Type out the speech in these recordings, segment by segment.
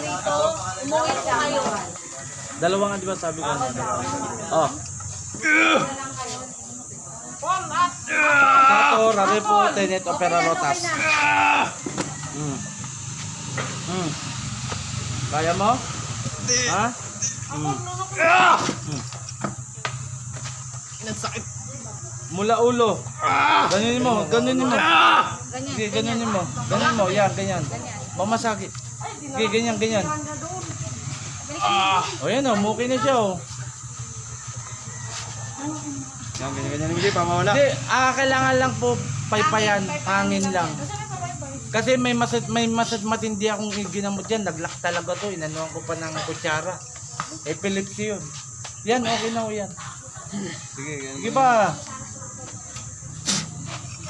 rito, umuwi po kayo. Dalawa nga di ba sabi ko? Oh. Sato, Rarepo, Tenet, Opera Rotas. Mm. Mm. Kaya mo? Ha? Mm. Mm. Nagsakit. Mula ulo. Ganunin mo, ganunin mo. Ganyan. Sige, ganunin mo. Ganunin mo, yan, ganyan. Mamasakit. Sige, ganyan, ganyan. O yan o, muki na siya o. Yan, ganyan, ganyan. Hindi, pamawala. Hindi, ah, kailangan lang po paypayan, hangin lang. Kasi may masad, may masad matindi akong ginamot yan. Naglak talaga to. Inanuhan ko pa ng kutsara. Epilepsy yun. Yan, okay na o yan. Sige, ganyan. Sige pa.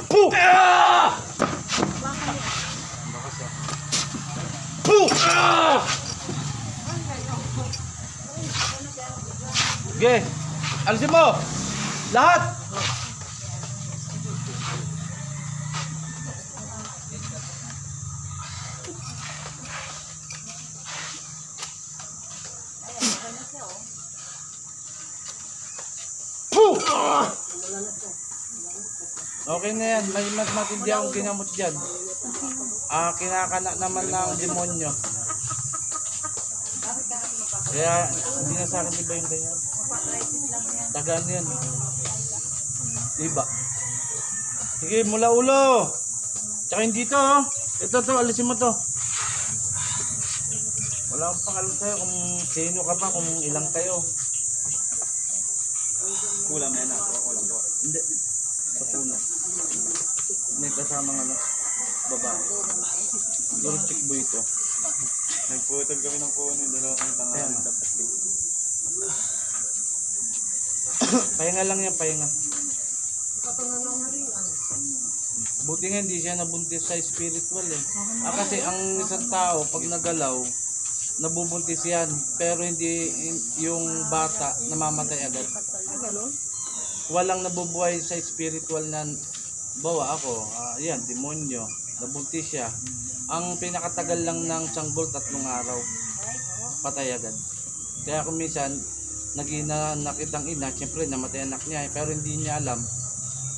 Puh! Puh! Sige. Alisin mo. Lahat. Okay na yan. May mas matindi akong ginamot dyan. Ah, kinakana naman ng demonyo. Kaya, hindi na sa akin iba yung ganyan. Tagaan yan. Diba? Sige, mula ulo. Tsaka yung dito, oh. Ito to, alisin mo to. Wala akong pakalam sa'yo kung sino ka pa, kung ilang kayo. Kulang na yan ako. Kulang ko. Hindi. Sa puno. May kasama ano, babae. Siguro chick boy ito. Nagputol kami ng puno. Dalawa kami. Tapos pahinga lang yan, pahinga. Buti nga hindi siya nabuntis sa spiritual eh. Ah, kasi ang isang tao, pag nagalaw, nabubuntis yan. Pero hindi hin- yung bata namamatay agad. Walang nabubuhay sa spiritual na bawa ako, ah, yan, demonyo, nabuntis siya. Ang pinakatagal lang ng sanggol, tatlong araw. Patay agad. Kaya kung minsan, nagina nakitang ina, siyempre namatay anak niya, pero hindi niya alam,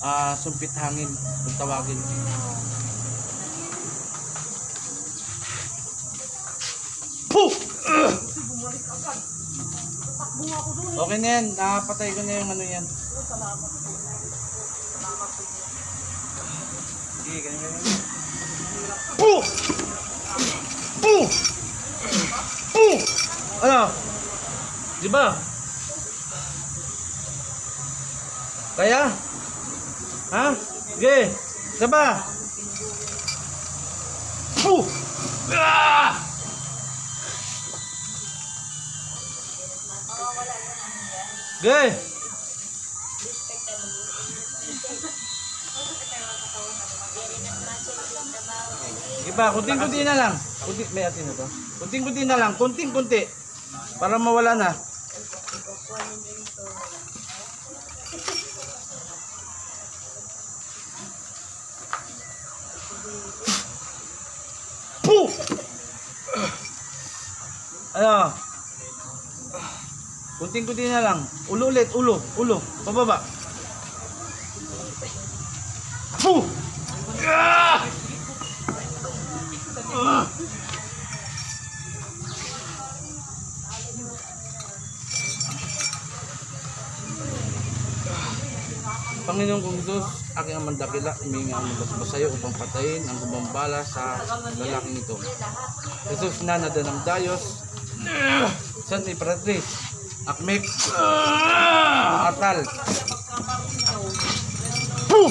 ah sumpit hangin, kung tawagin. Puh! Okay na yan, napatay ko na yung ano yan. Sige, ganyan, ganyan. Puh! Puh! Puh! Ano? Di ba? Kaya? Ha? Sige. Isa ba? Puh! Ah! Sige. Pa, kunting-kunti na lang. Kunti, may atin na to. Kunting-kunti na lang, kunting-kunti. Para mawala na. Puh! Ano? Kunting-kunti na lang. Ulo ulit, ulo, ulo. Pababa. Puh! Ah! Panginoon kong Diyos, aking amang dakila, huminga ang magkasba sa iyo upang patayin ang gumambala sa lalaking ito. Jesus na nadanang Dayos, San Imperatriz, Akmek, Atal. Puh!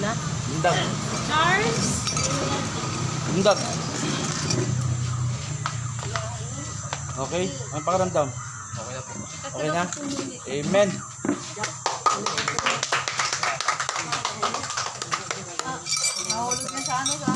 na. Bundag. Charles? Bundag. Okay? Ang pakiramdam? Okay na po. Okay na? Amen. Ah, nahulog na sa ano sa